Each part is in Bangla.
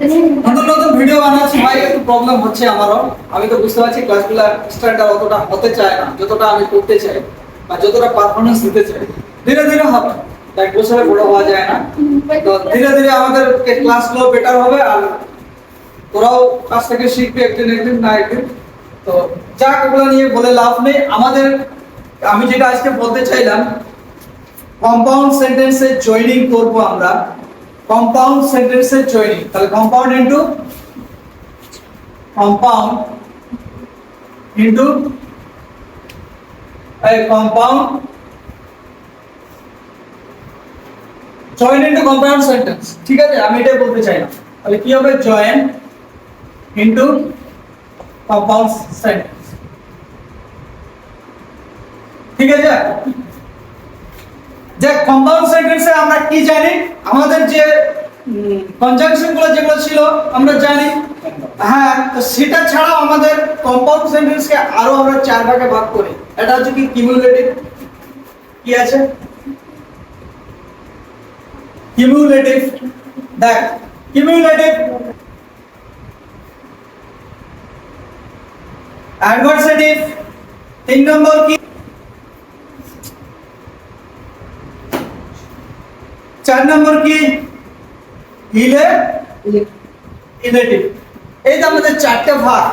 নতুন নতুন ভিডিও বানাচ্ছি ভাই, একটু প্রবলেম হচ্ছে আমারও। আমি তো বুঝতে পারছি ক্লাসগুলো স্ট্যান্ডার্ড অতটা হতে চায় না, যতটা আমি করতে চাই বা যতটা পারফরমেন্স দিতে চাই। ধীরে ধীরে হবে এক বছরে বড় হওয়া যায় না। তো ধীরে ধীরে আমাদের ক্লাসগুলো বেটার হবে আর তোরাও কাছ থেকে শিখবে একদিন একদিন না একদিন। তো যাক, ওগুলো নিয়ে বলে লাভ নেই। আমাদের, আমি যেটা আজকে বলতে চাইলাম কম্পাউন্ড সেন্টেন্সে জয়েনিং করব আমরা। কম্পাউন্ড সেন্টেন্সে জয়েনিং তাহলে compound into compound into compound join into compound sentence ঠিক আছে, আমি এটাই বলতে চাইলাম তাহলে কি হবে? জয়েন ইনটু কম্পাউন্ড সেন্টেন্স ঠিক আছে? যে কম্পাউন্ড সেন্টেন্সে আমরা কি জানি? আমাদের যে কনজাংশনগুলো যেগুলো ছিল, আমরা জানি। হ্যাঁ তো সেটা ছাড়াও আমাদের কম্পাউন্ড সেন্টেন্সকে আরও আমরা চার ভাগে ভাগ করি। এটা হচ্ছে কি কিউমুলেটিভ কি আছে? কিউমুলেটিভ দেখ কিউমুলেটিভ অ্যাডভার্সেটিভ তিন নম্বর কি? চার নম্বর কি? ইলেটিভ। এই তো আমাদের চারটে ভাগ।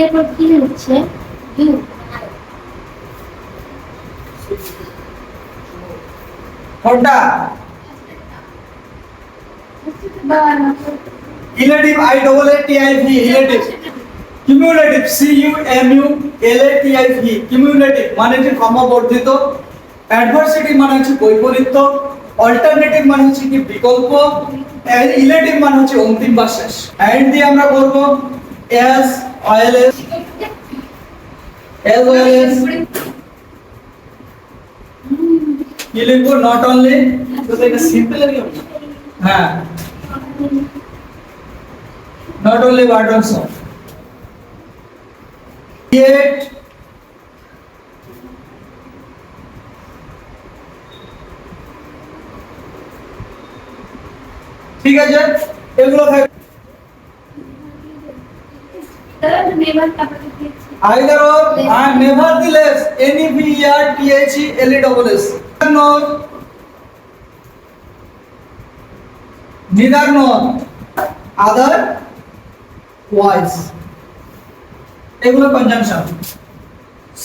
এরপর কি হচ্ছে? ইউ কোনটা? Elative I double A T I V elative cumulative C U M U L A T I V cumulative মানে হচ্ছে ক্রমবর্ধিত। অ্যাডভার্সিটি মানে হচ্ছে বৈপরীত্য। অল্টারনেটিভ মানে হচ্ছে কি বিকল্প। ইলেটিভ মানে হচ্ছে অন্তিম বা শেষ। এন্ড দিয়ে আমরা বলব এস অয়েল এস এস কি লিখব? নট অনলি হ্যাঁ। not only but also create ঠিক আছে এগুলো থাকবে either or and nevertheless n e v e r t h e l e double s nor neither nor other wise এগুলো conjunction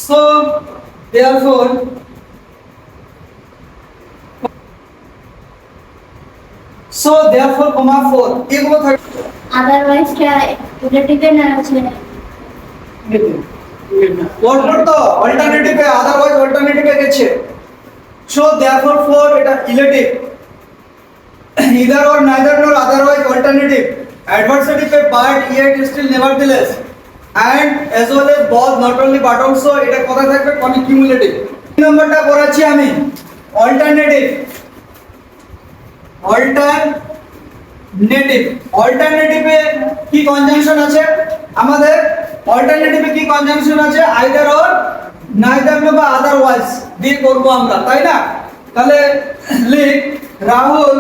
so therefore so therefore comma 4 এগুলো থাকবে আদারওয়াইজ রিলেটিভে না আছে? পরপর তো অল্টারনেটিভে আদারওয়াইজ অল্টারনেটিভে গেছে। সো দেয়ারফর ফর এটা ইলেটিভ either or neither nor otherwise alternative. Adversative but yet still nevertheless. And as well as both not only but also, এটা কথা থাকবে? কোন কিউমুলেটিভ নম্বরটা পড়াচ্ছি আমি। অল্টারনেটিভ অল্টারনেটিভ অল্টারনেটিভে কি কনজাংশন আছে? আমাদের অল্টারনেটিভে কি কনজাংশন আছে? আইদার অর নাইদার বা আদারওয়াইজ দিয়ে করব আমরা, তাই না? তাহলে লিখ, Rahul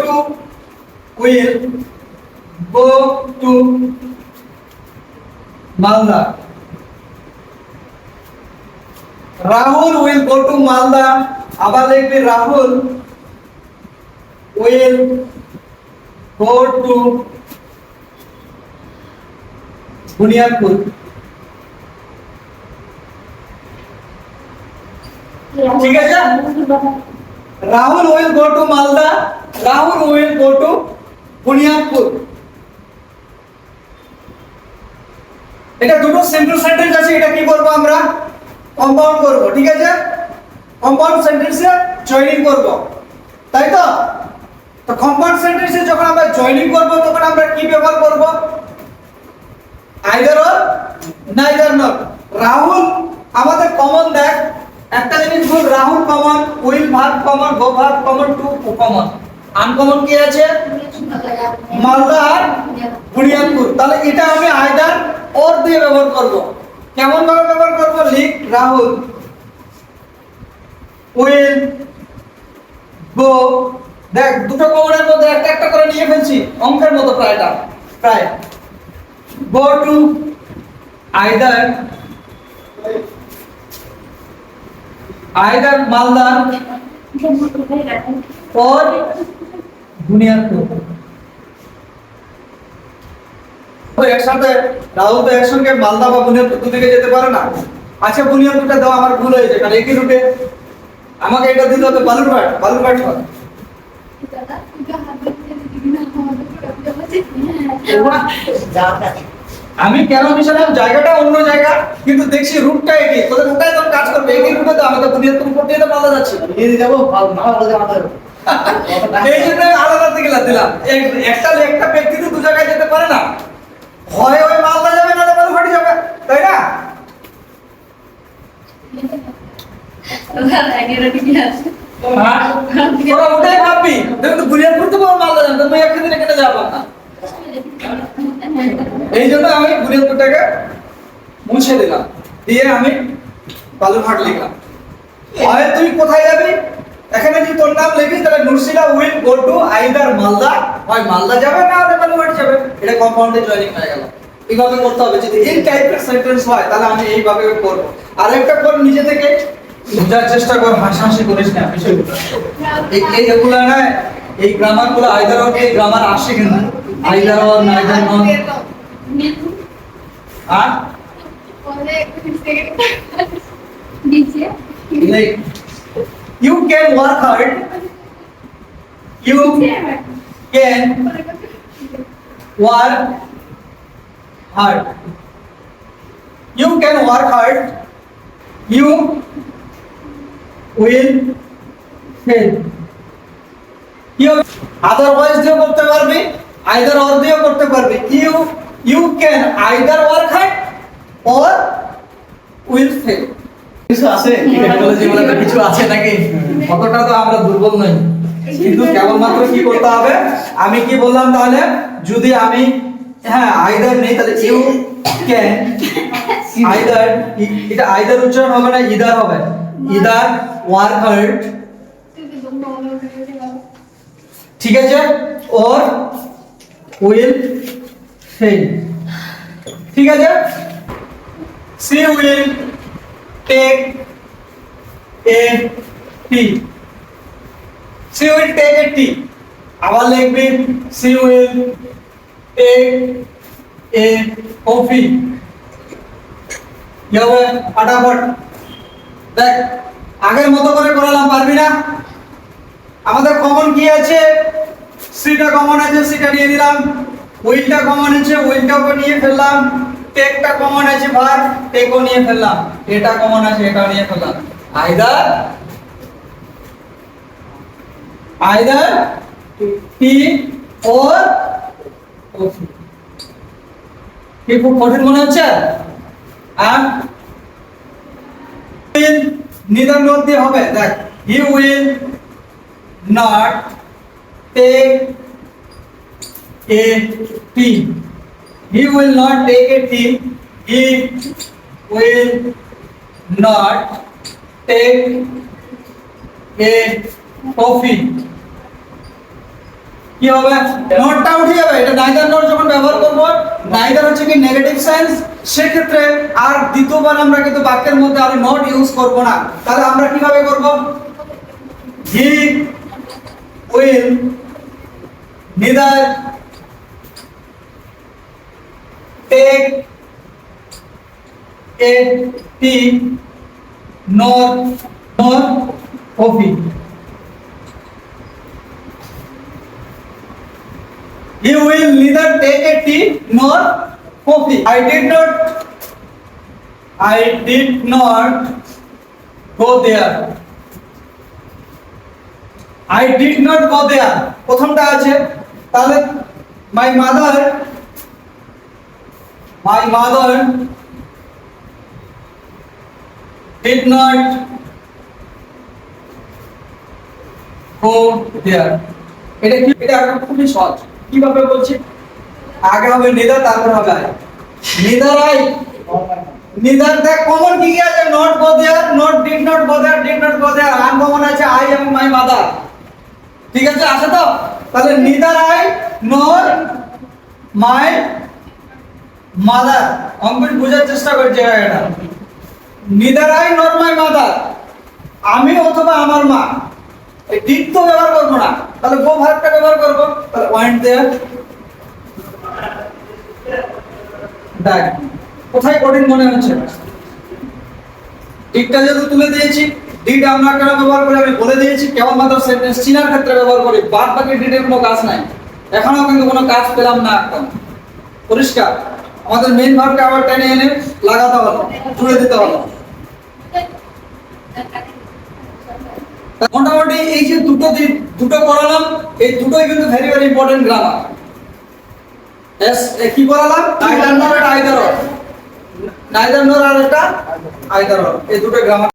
to will go to Malda. Rahul will go to Malda. আবার লিখবি Rahul will go to Buniadpur ঠিক আছে? Rahul will go to Malda, Rahul will go to Buniyadpur. এটা দুটো সিম্পল সেন্টেন্স আছে এটা কি করব আমরা? কম্পাউন্ড করব, ঠিক আছে? কম্পাউন্ড সেন্টেন্সে জয়েনিং করব। তাই তো? তো কম্পাউন্ড সেন্টেন্সে যখন আমরা জয়েনিং করব, তখন আমরা কি ব্যবহার করব? Either or neither not Rahul আমাদের কমন দেখ। একটা জিনিস ভুল রাহুল কমন উইল ভাগ কমন গো ভাগ কমন টু কমন আনকমন কি আছে? মালদা আর বুনিয়াদপুর তাহলে এটা আমি আয়দার ওর দিয়ে ব্যবহার করব। কেমন ভাবে ব্যবহার করব? লিখ, রাহুল। উইল, গো, দেখ, দুটো কমনের মধ্যে একটা একটা করে নিয়ে ফেলছি, অঙ্কের মতো প্রায় এটা প্রায়। Go to either either Malda और বুনিয়াদপুর তো একসাথে রাহুল তো একসঙ্গে মালদা বা বুনিয়াদপুর দুদিকে যেতে পারে না। আচ্ছা বুনিয়াদপুরটা দাও আমার ভুল হয়েছে কারণ একই রুটে আমাকে এটা দিতে হবে বালুরঘাট বালুরঘাট হয় আমি কেন মিশালাম? জায়গাটা অন্য জায়গা কিন্তু দেখছি রুটটা একই তোদের ওটাই তো কাজ করবে একই রুটে তো আমি তো বুনিয়াদপুর উপর দিয়ে তো মালদা যাচ্ছি। নিয়ে যাব না বলে আমাদের এই জন্য আলাদা দিকে দিলাম। এক- একটা একটা ব্যক্তি তো দু জায়গায় যেতে পারে না। হয় ওই মালদা যাবে না বালুঘাট যাবে তাই না? তোরা ওটাই ভাববি দেখুন তো বুনিয়াদপুর তো মালদা যাবে তুমি একটা দিনে কেটে যাব। না এই জন্য আমি বুনিয়াদপুরটাকে মুছে দিলাম। দিয়ে আমি বালুঘাট লিখলাম। হয় তুই কোথায় যাবি? এখানে যদি তোর নাম লিখিস তাহলে Nursila will go to either Malda. হয় মালদা যাবে না হলে বালুঘাট যাবে। এটা কম্পাউন্ডে জয়েনিং হয়ে গেল। এইভাবে করতে হবে। যদি এই টাইপের সেন্টেন্স হয় তাহলে আমি এইভাবে করব। আর একটা কর নিজে থেকে। বোঝার চেষ্টা কর হাসাহাসি করিস না বিষয়গুলো এই এই এগুলো না এই গ্রামারগুলো আইদার এই গ্রামার আসে কিন্তু। আইদার নাইদার নট আর like you can work hard you can work hard you can work hard you will fail কি আদারওয়াইজ দিয়েও করতে পারবি আইদার অর দিয়েও করতে পারবি you you can either work hard or will fail কিছু আছে? টেকনোলজি বলে কিছু আছে নাকি? কতটা তো আমরা দুর্বল নই। কিন্তু কেবলমাত্র কি করতে হবে? আমি কি বললাম তাহলে? যদি আমি হ্যাঁ আইদার নেই তাহলে ইউ ক্যান আইদার এটা আইদার উচ্চারণ হবে না ইদার হবে। ইদার ওয়ার্ক হার্ড ঠিক আছে? ওর উইল ঠিক আছে? She will take a tea. She will take a tea. আবার লিখবি, she will take a coffee. কি হবে? ফাটাফট। দেখ, আগের মতো করে করালাম, পারবি না? আমাদের কমন কি আছে? সিটা কমন আছে সিটা নিয়ে নিলাম। উইলটা কমন আছে উইলটাও নিয়ে ফেললাম, টেকটা কমন আছে ভার টেকও নিয়ে ফেললাম, এটা কমন আছে, এটাও নিয়ে ফেললাম। আইদার? আইদার? টি কফি কি খুব কঠিন মনে হচ্ছে? আর নট দিয়ে হবে। দেখ he will not take a tea he will not take a tea he will not take a coffee কি হবে? নটটা উঠে যাবে এটা নাইদার নট যখন ব্যবহার করব নাইদার হচ্ছে কি নেগেটিভ সেন্স সেক্ষেত্রে আর দ্বিতীয়বার আমরা কিন্তু বাক্যের মধ্যে আর নট ইউজ করব না। তাহলে আমরা কীভাবে করব? He will neither take a tea nor nor coffee He will neither take a tea nor coffee. I did not. I did not go there. I did not go there. প্রথমটা আছে তাহলে my mother my mother did not go there. এটা কি এটা খুবই সহজ। কীভাবে বলছি? আগে হবে নিদা, তারপর হবে আই। Neither I. নিদার দেখ কমন কি কি আছে? Not bother not did not bother did not bother uncommon আছে আই এবং মাই মাদার ঠিক আছে? আছে তো? তাহলে neither I not my mother Ankush বোঝার চেষ্টা করছে এটা neither I not my mother. আমি অথবা আমার মা। এই তো ব্যবহার করব না। তাহলে গো ভার্বটা ব্যবহার করব। তাহলে পয়েন্ট দেয়ার দেখ, কোথায় কঠিন মনে হচ্ছে? ডিডটা যেহেতু তুলে দিয়েছি ডিড আমরা কেন ব্যবহার করি? আমি বলে দিয়েছি, কেবলমাত্র সেন্টেন্স চিনার ক্ষেত্রে ব্যবহার করি। বাদ বাকি ডিডের কোনো কাজ নাই। এখনও কিন্তু কোনো কাজ পেলাম না একদম। পরিষ্কার। আমাদের মেইন ভাবকে আবার টেনে এনে লাগাতে হলো জুড়ে দিতে হলো মোটামুটি এই যে দুটো দিন, দুটো করালাম, এই দুটোই কিন্তু ভেরি ভেরি ইম্পর্টেন্ট গ্রামার কি করালাম? নাইদার নর আর আইদার নাইদার নর আর একটা আইদার এই দুটো গ্রামার